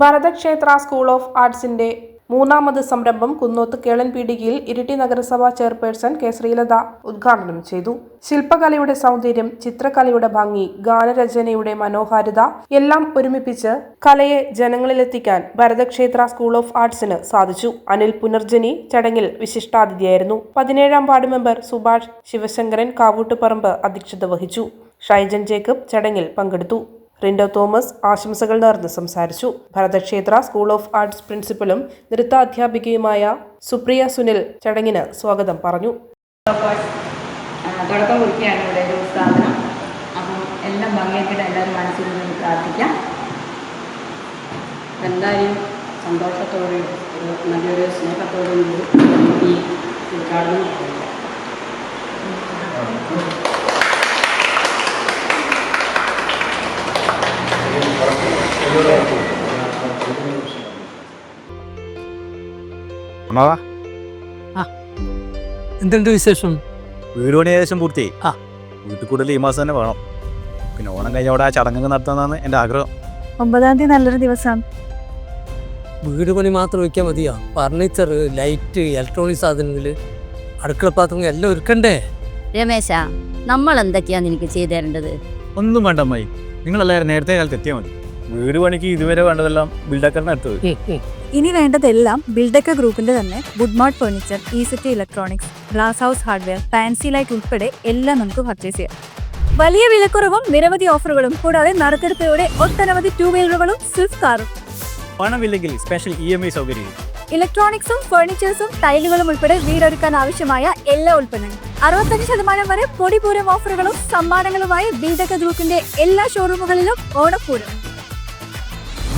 ഭരതക്ഷേത്ര school of ആർട്സിന്റെ മൂന്നാമത് സംരംഭം കുന്നോത്ത് കേളൻ പീടികയിൽ ഇരിട്ടി നഗരസഭാ ചെയർപേഴ്സൺ കെ ശ്രീലത ഉദ്ഘാടനം ചെയ്തു. ശില്പകലയുടെ സൗന്ദര്യം ചിത്രകലയുടെ ഭംഗി ഗാനരചനയുടെ മനോഹാരിത എല്ലാം ഒരുമിപ്പിച്ച് കലയെ ജനങ്ങളിലെത്തിക്കാൻ ഭരതക്ഷേത്ര സ്കൂൾ ഓഫ് ആർട്സിന് സാധിച്ചു. അനിൽ പുനർജനി ചടങ്ങിൽ വിശിഷ്ടാതിഥിയായിരുന്നു. പതിനേഴാം വാർഡ് മെമ്പർ സുഭാഷ് ശിവശങ്കരൻ കാവൂട്ടുപറമ്പ് അധ്യക്ഷത വഹിച്ചു. ഷൈജൻ ജേക്കബ് ചടങ്ങിൽ പങ്കെടുത്തു. റിൻഡോ തോമസ് ആശംസകൾ നേർന്ന് സംസാരിച്ചു. ഭരതക്ഷേത്ര സ്കൂൾ ഓഫ് ആർട്സ് പ്രിൻസിപ്പലും നൃത്താധ്യാപികയുമായ സുപ്രിയ സുനിൽ ചടങ്ങിന് സ്വാഗതം പറഞ്ഞു. തുടക്കം കുറിക്കുകയാണ് ഇവിടെ ഒരു സ്ഥാപനം അപ്പം എല്ലാം ഭംഗിയാക്കിയിട്ട് എല്ലാവരും മനസ്സിൽ നിന്ന് പ്രാർത്ഥിക്കാം. എന്തായാലും സന്തോഷത്തോടെയും നല്ലൊരു സ്നേഹത്തോടെയും ഈ ഉദ്ഘാടനം ചെയ്യുന്നു. ആ. എന്തുണ്ട് വിശേഷം? വീട് പണി ഏകദേശം പൂർത്തി ആ. വീട്ടിൽ കൂടുതൽ ഈ മാസം തന്നെ വേണം. പിന്നെ ഓണം കഴിഞ്ഞവിടെ ആ ചടങ്ങ് നടത്താന്നാണ് എന്റെ ആഗ്രഹം. ഒമ്പതാം തീയതി നല്ലൊരു ദിവസമാണ് വീട് പണി മാത്രം വയ്ക്കാൻ മതിയോ? ഫർണിച്ചർ ലൈറ്റ് ഇലക്ട്രോണിക് സാധനങ്ങൾ അടുക്കള പാത്രങ്ങൾ എല്ലാം ഒരുക്കണ്ടേ? രമേശ നമ്മൾ എന്തൊക്കെയാണ് നിനക്ക് ചെയ്തു തരേണ്ടത്? ഒന്നും വേണ്ട അമ്മായി. നിങ്ങളെല്ലാവരും നേരത്തെ കാലത്ത് എത്തിയാൽ മതി. വീട് പണിക്ക് ഇതുവരെ വേണ്ടതെല്ലാം ബിൽഡക്കറിന് എടുത്തത് ഇനി വേണ്ടതെല്ലാം ബിൽഡക്ക ഗ്രൂപ്പിന്റെ തന്നെ Woodmart furniture ഈസിറ്റി electronics glass house hardware fancy light ഉൾപ്പെടെ എല്ലാം നമുക്ക് പർച്ചേസ് ചെയ്യാം. വലിയ വിലക്കുറവും നിരവധി ഓഫറുകളും കൂടാതെ നറുക്കെടുപ്പിലൂടെ ഒട്ടനവധി ടൂ വീലറുകളും സ്വിഫ്റ്റ് കാറും പണമില്ലെങ്കിൽ സ്പെഷ്യൽ ഇ എം ഐ സൗകര്യം. ഇലക്ട്രോണിക്സും ഫർണിച്ചേഴ്സും ടൈലുകളും ഉൾപ്പെടെ വീടൊരുക്കാൻ ആവശ്യമായ എല്ലാ ഉൽപ്പന്നങ്ങളും. അറുപത്തഞ്ച് ശതമാനം വരെ പൊടിപൂരം ഓഫറുകളും സമ്മാനങ്ങളുമായി ബിൽഡക്ക ഗ്രൂപ്പിന്റെ എല്ലാ ഷോറൂമുകളിലും ഓണപ്പൂരം